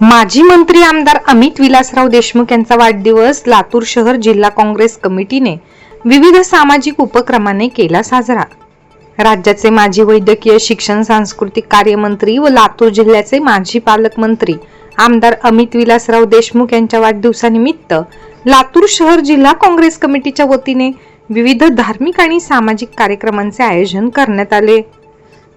माजी मंत्री आमदार अमित विलासराव देशमुख यांचा वाढदिवस लातूर शहर जिल्हा काँग्रेस कमिटीने विविध सामाजिक उपक्रमाने केला साजरा. राज्याचे माजी वैद्यकीय शिक्षण सांस्कृतिक कार्यमंत्री व लातूर जिल्ह्याचे माजी पालकमंत्री आमदार अमित विलासराव देशमुख यांच्या वाढदिवसानिमित्त लातूर शहर जिल्हा काँग्रेस कमिटीच्या वतीने विविध धार्मिक आणि सामाजिक कार्यक्रमांचे आयोजन करण्यात आले.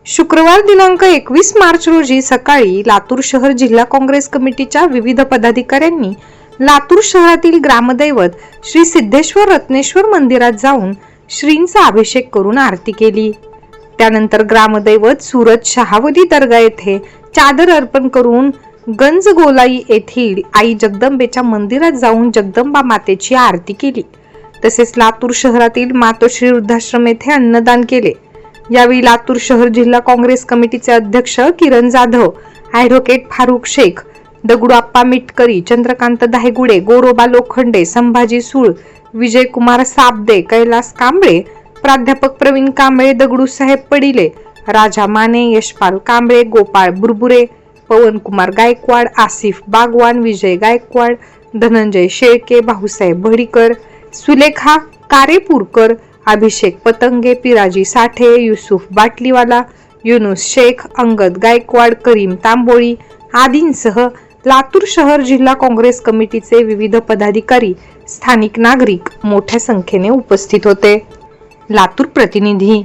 शुक्रवार दिनांक एकवीस मार्च रोजी सकाळी लातूर शहर जिल्हा काँग्रेस कमिटीच्या विविध पदाधिकाऱ्यांनी लातूर शहरातील ग्रामदैवत श्री सिद्धेश्वर रत्नेश्वर मंदिरात जाऊन श्रींचा अभिषेक करून आरती केली. त्यानंतर ग्रामदैवत सुरत शहावली दर्गा येथे चादर अर्पण करून गंजगोलाई येथील आई जगदंबेच्या मंदिरात जाऊन जगदंबा मातेची आरती केली. तसेच लातूर शहरातील मातोश्री वृद्धाश्रम येथे अन्नदान केले. यावेळी लातूर शहर जिल्हा काँग्रेस कमिटीचे अध्यक्ष किरण जाधव ॲडव्होकेट फारुख शेख दगडूआप्पा मिटकरी चंद्रकांत दाहेगुडे गोरोबा लोखंडे संभाजी सूळ विजयकुमार साबदे कैलास कांबळे प्राध्यापक प्रवीण कांबळे दगडूसाहेब पडिले राजा माने यशपाल कांबळे गोपाळ बुरबुरे पवनकुमार गायकवाड आसिफ बागवान विजय गायकवाड धनंजय शेळके भाऊसाहेब भडीकर सुलेखा कारेपूरकर अभिषेक पतंगे पिराजी साठे युसुफ बाटलीवाला युनुस शेख अंगद गायकवाड करीम तांबोळी आदींसह लातूर शहर जिल्हा काँग्रेस कमिटीचे विविध पदाधिकारी स्थानिक नागरिक मोठ्या संख्येने उपस्थित होते. लातूर प्रतिनिधी